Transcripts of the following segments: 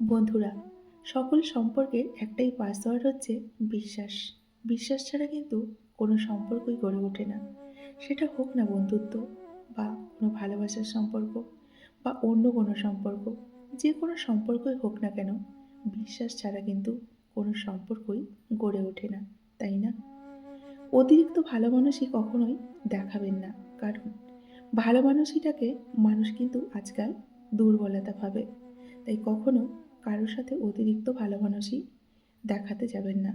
বন্ধুরা, সকল সম্পর্কের একটাই পাসওয়ার্ড হচ্ছে বিশ্বাস। বিশ্বাস ছাড়া কিন্তু কোনো সম্পর্কই গড়ে ওঠে না। সেটা হোক না বন্ধুত্ব বা কোনো ভালোবাসার সম্পর্ক বা অন্য কোনো সম্পর্ক, যে কোনো সম্পর্কই হোক না কেন, বিশ্বাস ছাড়া কিন্তু কোনো সম্পর্কই গড়ে ওঠে না, তাই না? অতিরিক্ত ভালো মানুষই কখনোই দেখাবেন না, কারণ ভালো মানুষইটাকে মানুষ কিন্তু আজকাল দুর্বলতা ভাবে, তাই কখনো কারোর সাথে অতিরিক্ত ভালো মানুষই দেখাতে যাবেন না।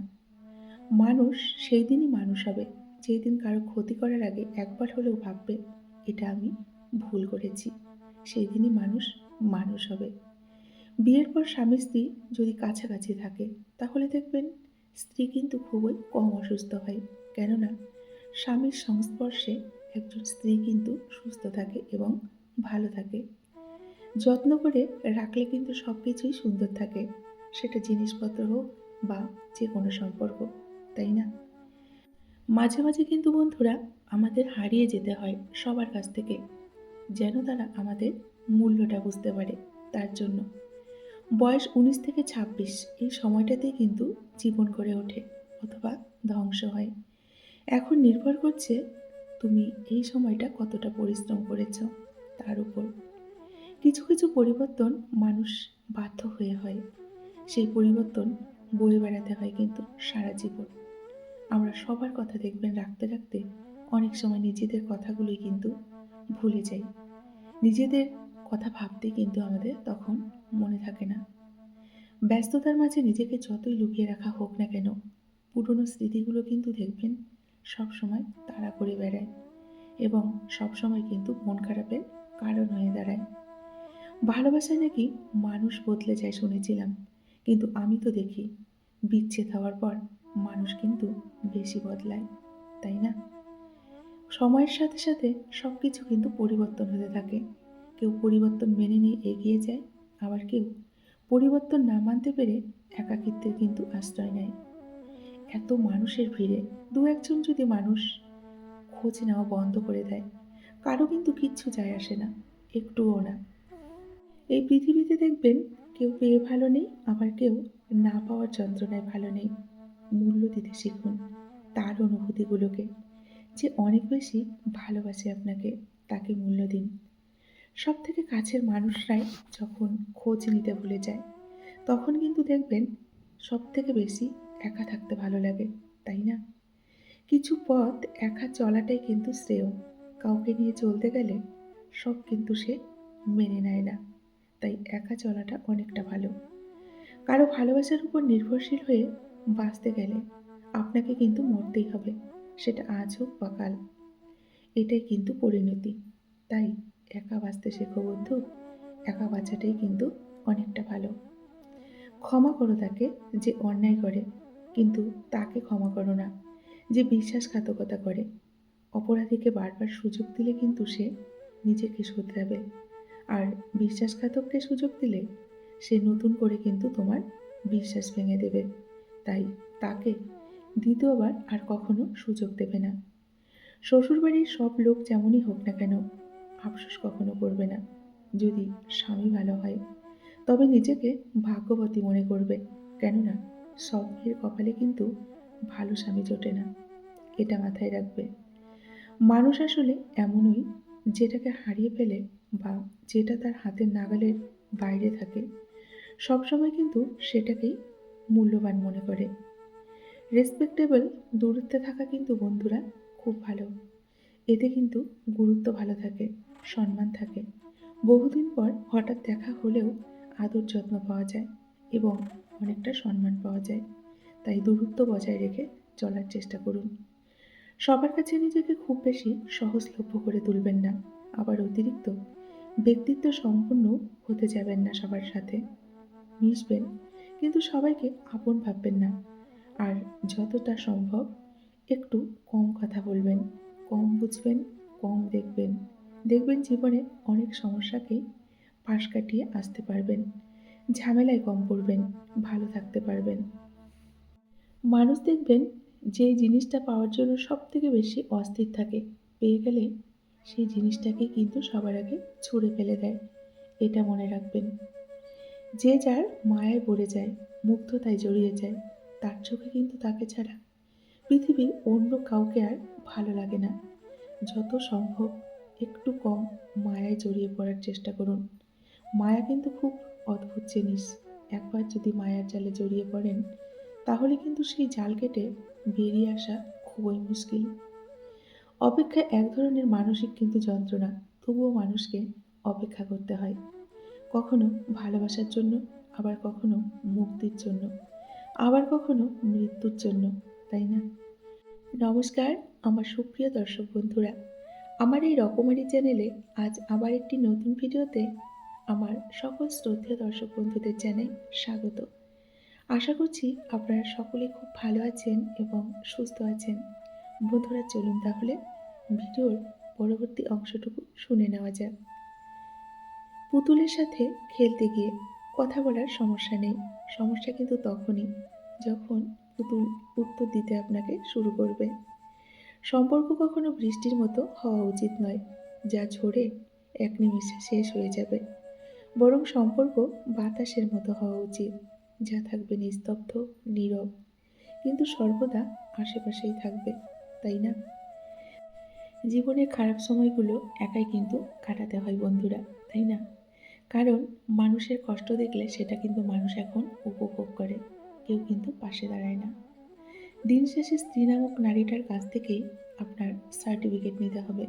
মানুষ সেই দিনই মানুষ হবে যেই দিন কারও ক্ষতি করার আগে একবার হলেও ভাববে, এটা আমি ভুল করেছি। সেই দিনই মানুষ মানুষ হবে। বিয়ের পর স্বামী স্ত্রী যদি কাছাকাছি থাকে, তাহলে দেখবেন স্ত্রী কিন্তু খুবই কম অসুস্থ হয়। কেননা স্বামীর সংস্পর্শে একজন স্ত্রী কিন্তু সুস্থ থাকে এবং ভালো থাকে। যত্ন করে রাখলে কিন্তু সব কিছুই সুন্দর থাকে। সেটা জিনিসপত্র হোক বা যে কোনো সম্পর্ক, তাই না? মাঝে মাঝে কিন্তু বন্ধুরা আমাদের হারিয়ে যেতে হয় সবার কাছ থেকে, যেন তারা আমাদের মূল্যটা বুঝতে পারে তার জন্য। বয়স উনিশ থেকে ছাব্বিশ, এই সময়টাতেই কিন্তু জীবন গড়ে ওঠে অথবা ধ্বংস হয়। এখন নির্ভর করছে তুমি এই সময়টা কতটা পরিশ্রম করেছ তার উপর। কিছু কিছু পরিবর্তন মানুষ বাধ্য হয়ে হয়। সেই পরিবর্তন বয়ে বেড়াতে হয় কিন্তু সারা জীবন। আমরা সবার কথা দেখবেন রাখতে রাখতে অনেক সময় নিজেদের কথাগুলোই কিন্তু ভুলে যাই। নিজেদের কথা ভাবতে কিন্তু আমাদের তখন মনে থাকে না। ব্যস্ততার মাঝে নিজেকে যতই লুকিয়ে রাখা হোক না কেন, পুরনো স্মৃতিগুলো কিন্তু দেখবেন সব সময় তাড়া করে বেড়ায় এবং সব সময় কিন্তু মন খারাপের কারণ হয়ে দাঁড়ায়। ভালোবাসায় নাকি মানুষ বদলে যায় শুনেছিলাম, কিন্তু আমি তো দেখি, বিচ্ছেদ হওয়ার পর মানুষ কিন্তু বেশি বদলায়, তাই না? সময়ের সাথে সাথে সব কিছু কিন্তু পরিবর্তন হতে থাকে, কেউ পরিবর্তন মেনে নিয়ে এগিয়ে যায়, আবার কেউ পরিবর্তন না মানতে পেরে একাকিত্বের কিন্তু আশ্রয় নেয়। এত মানুষের ভিড়ে দু একজন যদি মানুষ খোঁজ নেওয়া বন্ধ করে দেয়, কারও কিন্তু কিচ্ছু যায় আসে না, একটুও না। এই পৃথিবীতে দেখবেন কেউ পেয়ে ভালো নেই, আবার কেউ না পাওয়ার যন্ত্রণায় ভালো নেই। মূল্য দিতে শিখুন তার অনুভূতিগুলোকে। যে অনেক বেশি ভালোবাসে আপনাকে, তাকে মূল্য দিন। সব থেকে কাছের মানুষরাই যখন খোঁজ নিতে ভুলে যায়, তখন কিন্তু দেখবেন সব থেকে বেশি একা থাকতে ভালো লাগে, তাই না? কিছু পথ একা চলাটাই কিন্তু শ্রেয়। কাউকে নিয়ে চলতে গেলে সব কিন্তু সে মেনে নেয় না। তাই একা চলাটা অনেকটা ভালো। কারও ভালোবাসার উপর নির্ভরশীল হয়ে বাঁচতে গেলে আপনাকে কিন্তু মরতেই হবে, সেটা আজ হোক বা কাল। এটাই কিন্তু পরিণতি। তাই একা বাঁচতে শেখো বন্ধু, একা বাঁচাটাই কিন্তু অনেকটা ভালো। ক্ষমা করো তাকে যে অন্যায় করে, কিন্তু তাকে ক্ষমা করো না যে বিশ্বাসঘাতকতা করে। অপরাধীকে বারবার সুযোগ দিলে কিন্তু সে নিজেকে শুধরাবে। আর বিশ্বাসঘাতককে সুযোগ দিলে সে নতুন করে কিন্তু তোমার বিশ্বাস ভেঙে দেবে। তাই তাকে দ্বিতীয়বার আর কখনো সুযোগ দেবে না। শ্বশুরবাড়ির সব লোক যেমনই হোক না কেন, আফসোস কখনো করবে না। যদি স্বামী ভালো হয়, তবে নিজেকে ভাগ্যবতী মনে করবে। কেননা সব মেয়ের কপালে কিন্তু ভালো স্বামী জোটে না। এটা মাথায় রাখবে। মানুষ আসলে এমনই যেটাকে হারিয়ে ফেলে বা যেটা তার হাতের নাগালের বাইরে থাকে, সবসময় কিন্তু সেটাকেই মূল্যবান মনে করে। রেসপেক্টেবল দূরত্বে থাকা কিন্তু বন্ধুরা খুব ভালো। এতে কিন্তু গুরুত্ব ভালো থাকে, সম্মান থাকে। বহুদিন পর হঠাৎ দেখা হলেও আদর যত্ন পাওয়া যায় এবং অনেকটা সম্মান পাওয়া যায়। তাই দূরত্ব বজায় রেখে চলার চেষ্টা করুন। সবার কাছে নিজেকে খুব বেশি সহজলভ্য করে তুলবেন না। আবার অতিরিক্ত ব্যক্তিত্ব সম্পন্ন হতে যাবেন না সবার সাথে। মিশবেন, কিন্তু সবাইকে আপন ভাববেন না। আর যতটা সম্ভব একটু কম কথা বলবেন, কম বুঝবেন, কম দেখবেন। দেখবেন জীবনে অনেক সমস্যাকেই পাশ কাটিয়ে আসতে পারবেন, ঝামেলায় কম পড়বেন, ভালো থাকতে পারবেন। মানুষ দেখবেন যে জিনিসটা পাওয়ার জন্য সব থেকে বেশি অস্থির থাকে, পেয়ে গেলে সেই জিনিসটাকে কিন্তু সবার আগে ছুঁড়ে ফেলে দেয়। এটা মনে রাখবেন। যে যার মায়ায় পড়ে যায়, মুগ্ধতায় জড়িয়ে যায়, তার চোখে কিন্তু তাকে ছাড়া পৃথিবীর অন্য কাউকে আর ভালো লাগে না। যত সম্ভব একটু কম মায়ায় জড়িয়ে পড়ার চেষ্টা করুন। মায়া কিন্তু খুব অদ্ভুত জিনিস। একবার যদি মায়ার জালে জড়িয়ে পড়েন তাহলে কিন্তু সেই জাল কেটে বেরিয়ে আসা খুবই মুশকিল। অপেক্ষা এক ধরনের মানসিক কিন্তু যন্ত্রণা, তবুও মানুষকে অপেক্ষা করতে হয়। কখনো ভালোবাসার জন্য, আবার কখনো মুক্তির জন্য, আবার কখনো মৃত্যুর জন্য, তাই না? নমস্কার, আমার সুপ্রিয় দর্শক বন্ধুরা। আমার এই রকমারি চ্যানেলে আজ আবার একটি নতুন ভিডিওতে আমার সকল শ্রদ্ধেয় দর্শক বন্ধুদের জানাই স্বাগত। আশা করছি আপনারা সকলে খুব ভালো আছেন এবং সুস্থ আছেন। বন্ধুরা, চলুন তাহলে ভিডিওর পরবর্তী অংশটুকু শুনে নেওয়া যাক। পুতুলের সাথে খেলতে গিয়ে কথা বলার সমস্যা নেই। সমস্যা কিন্তু তখনই যখন পুতুল উত্তর দিতে আপনাকে শুরু করবে। সম্পর্ক কখনো বৃষ্টির মতো হওয়া উচিত নয়, যা ঝরে এক নিমিষে শেষ হয়ে যাবে। বরং সম্পর্ক বাতাসের মতো হওয়া উচিত। যা থাকবে নিস্তব্ধ, নীরব। কিন্তু সর্বদা আশেপাশেই থাকবে, তাই না? জীবনের খারাপ সময়গুলো একাই কিন্তু কাটাতে হয় বন্ধুরা, তাই না? কারণ মানুষের কষ্ট দেখলে সেটা কিন্তু মানুষ এখন উপভোগ করে, কেউ কিন্তু পাশে দাঁড়ায় না। দিন শেষে স্ত্রী নামক নারীটার কাছ থেকেই আপনার সার্টিফিকেট নিতে হবে।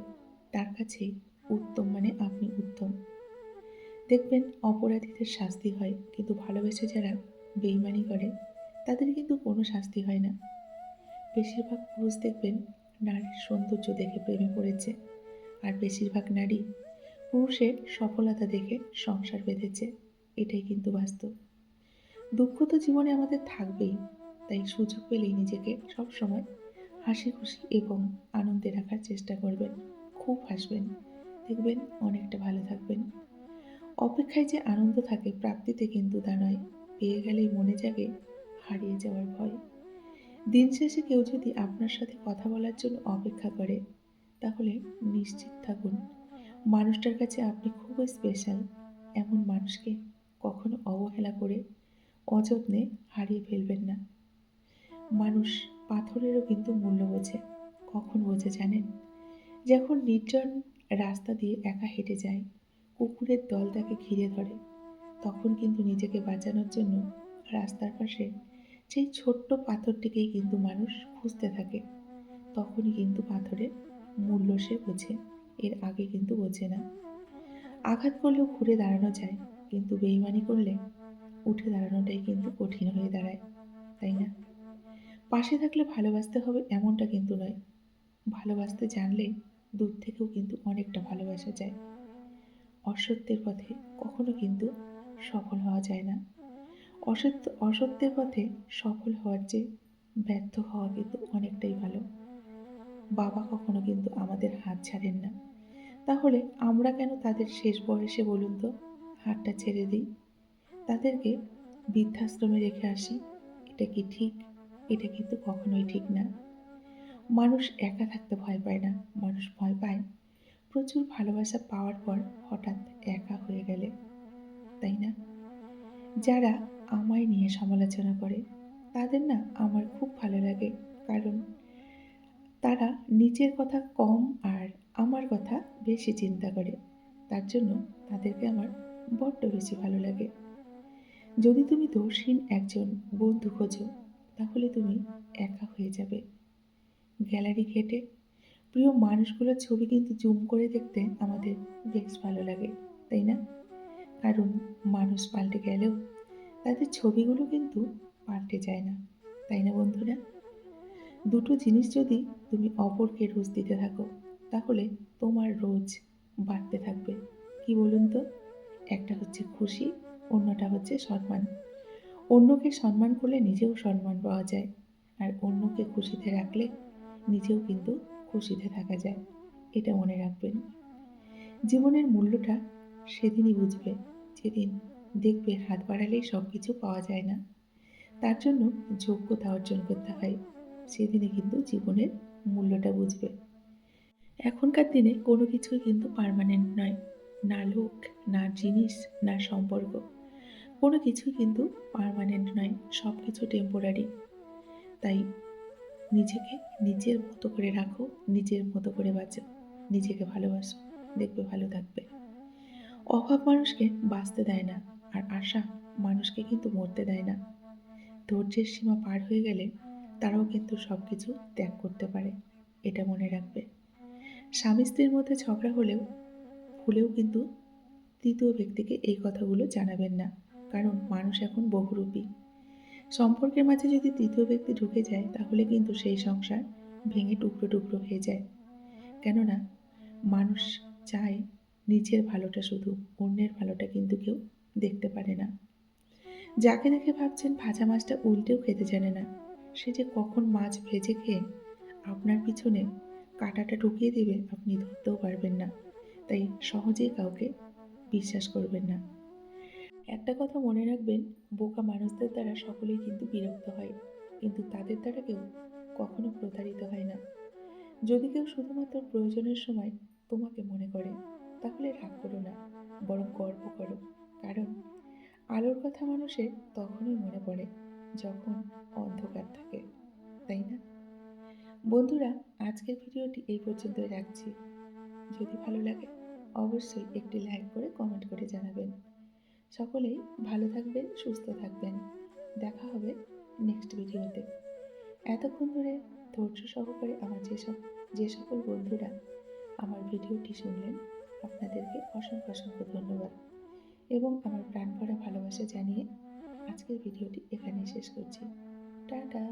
তার কাছেই উত্তম মানে আপনি উত্তম। দেখবেন অপরাধীদের শাস্তি হয়, কিন্তু ভালোবেসে যারা বেইমানি করে, তাদের কিন্তু কোনো শাস্তি হয় না। বেশিরভাগ পুরুষ দেখবেন নারীর সৌন্দর্য দেখে প্রেমে পড়েছে, আর বেশিরভাগ নারী পুরুষের সফলতা দেখে সংসার বেঁধেছে, এটাই কিন্তু বাস্তব। দুঃখ তো জীবনে আমাদের থাকবেই, তাই সুযোগ পেলেই নিজেকে সবসময় হাসি খুশি এবং আনন্দে রাখার চেষ্টা করবেন, খুব হাসবেন। দেখবেন অনেকটা ভালো থাকবেন। অপেক্ষায় যে আনন্দ থাকে, প্রাপ্তিতে কিন্তু তা নয়। পেয়ে গেলেই মনে জাগে হারিয়ে যাওয়ার ভয়। দিন শেষে কেউ যদি আপনার সাথে কথা বলার জন্য অপেক্ষা করে, তাহলে নিশ্চিত থাকুন, মানুষটার কাছে আপনি খুবই স্পেশাল এমন মানুষকে কখনো অবহেলা করে অযত্নে হারিয়ে ফেলবেন না। মানুষ পাথরেরও কিন্তু মূল্য বোঝে, কখন বোঝে জানেন? যখন নির্জন রাস্তা দিয়ে একা হেঁটে যায়, কুকুরের দল তাকে ঘিরে ধরে। তখন কিন্তু নিজেকে বাঁচানোর জন্য রাস্তার পাশে সেই ছোট্ট পাথরটিকেই কিন্তু মানুষ খুঁজতে থাকে। তখনই কিন্তু পাথরের মূল্য সে বোঝে, এর আগে কিন্তু বোঝে না। আঘাত করলেও ঘুরে দাঁড়ানো যায়, কিন্তু বেইমানি করলে উঠে দাঁড়ানোটাই কিন্তু কঠিন হয়ে দাঁড়ায়, তাই না? পাশে থাকলে ভালোবাসতে হবে এমনটা কিন্তু নয়। ভালোবাসতে জানলে দূর থেকেও কিন্তু অনেকটা ভালোবাসা যায়। অসত্যের পথে কখনো কিন্তু সফল হওয়া যায় না। অসত্য অসত্যের পথে সফল হওয়ার চেয়ে ব্যর্থ হওয়া কিন্তু অনেকটাই ভালো। বাবা কখনো কিন্তু আমাদের হাত ছাড়েন না। তাহলে আমরা কেন তাদের শেষ বয়সে বলুন তো হাতটা ছেড়ে দিই? তাদেরকে বৃদ্ধাশ্রমে রেখে আসি, এটা কি ঠিক? এটা কিন্তু কখনোই ঠিক না। মানুষ একা থাকতে ভয় পায় না, মানুষ ভয় পায়। প্রচুর ভালোবাসা পাওয়ার পর হঠাৎ একা হয়ে গেলে। তাই না? যারা আমায় নিয়ে সমালোচনা করে, তাদের না আমার খুব ভালো লাগে। কারণ তারা নিজের কথা কম আর আমার কথা বেশি চিন্তা করে। তার জন্য তাদেরকে আমার বড্ড বেশি ভালো লাগে। যদি তুমি দোষহীন একজন বন্ধু খোঁজো, তাহলে তুমি একা হয়ে যাবে। গ্যালারি ঘেটে প্রিয় মানুষগুলোর ছবি কিন্তু জুম করে দেখতে আমাদের বেশ ভালো লাগে, তাই না? কারণ মানুষ পাল্টে গেলেও তাদের ছবিগুলো কিন্তু পাল্টে যায় না, তাই না বন্ধুরা? দুটো জিনিস যদি তুমি অপরকে রোজ দিতে থাকো, তাহলে তোমার রোজ বাড়তে থাকবে। কি বলুন তো? একটা হচ্ছে খুশি, অন্যটা হচ্ছে সম্মান। অন্যকে সম্মান করলে নিজেও সম্মান পাওয়া যায়, আর অন্যকে খুশিতে রাখলে নিজেও কিন্তু খুশিতে থাকা যায়, এটা মনে রাখবেন। জীবনের মূল্যটা সেদিনই বুঝবে। যেদিন দেখবে হাত বাড়ালেই সব কিছু পাওয়া যায় না, তার জন্য যোগ্যতা অর্জন করতে হয়। সেদিনে কিন্তু জীবনের মূল্যটা বুঝবে। এখনকার দিনে কোনো কিছুই কিন্তু পারমানেন্ট নয়। না লোক, না জিনিস, না সম্পর্ক। কোনো কিছুই কিন্তু পার্মানেন্ট নয় সব কিছু টেম্পোরারি তাই নিজেকে নিজের মতো করে রাখো, নিজের মতো করে বাঁচো, নিজেকে ভালোবাসো, দেখবে ভালো থাকবে। অভাব মানুষকে বাঁচতে দেয় না, আর আশা মানুষকে কিন্তু মরতে দেয় না। ধৈর্যের সীমা পার হয়ে গেলে তারাও কিন্তু সব কিছু ত্যাগ করতে পারে, এটা মনে রাখবে। স্বামী স্ত্রীর মধ্যে ঝগড়া হলেও, ভুলেও কিন্তু তৃতীয় ব্যক্তিকে এই কথাগুলো জানাবেন না, কারণ মানুষ এখন বহুরূপী। সম্পর্কের মাঝে যদি তৃতীয় ব্যক্তি ঢুকে যায়, তাহলে কিন্তু সেই সংসার ভেঙে টুকরো টুকরো হয়ে যায়। কেননা, মানুষ চায় নিজের ভালোটা শুধু অন্যের ভালোটা কিন্তু কেউ দেখতে পারে না। যাকে দেখে ভাবছেন ভাজা মাছটা উল্টেও খেতে জানে না। সে যে কখন মাছ ভেজে খেয়ে আপনার পিছনে কাঁটাটা ঢুকিয়ে দেবে আপনি ধরতেও পারবেন না। তাই সহজেই কাউকে বিশ্বাস করবেন না। একটা কথা মনে রাখবেন, বোকা মানুষদের দ্বারা সকলেই কিন্তু বিরক্ত হয়, কিন্তু তাদের দ্বারা কেউ কখনো প্রতারিত হয় না। যদি কেউ শুধুমাত্র প্রয়োজনের সময় তোমাকে মনে করে তাহলে রাগ করো না, বরং গর্ব করো। কারণ আলোর কথা মানুষের তখনই মনে পড়ে যখন অন্ধকার থাকে, তাই না? বন্ধুরা, আজকের ভিডিওটি এই পর্যন্তই রাখছি। যদি ভালো লাগে, অবশ্যই একটি লাইক করে কমেন্ট করে জানাবেন। সকলেই ভালো থাকবেন, সুস্থ থাকবেন। দেখা হবে নেক্সট ভিডিওতে। এতক্ষণ ধরে ধৈর্য সহকারে আমার যেসব, যে সকল বন্ধুরা আমার ভিডিওটি শুনলেন আপনাদেরকে অসংখ্য অসংখ্য ধন্যবাদ। এবং আমার প্রাণ ভরা ভালোবাসা জানিয়ে আজকের ভিডিওটি এখানেই শেষ করছি। টাটা!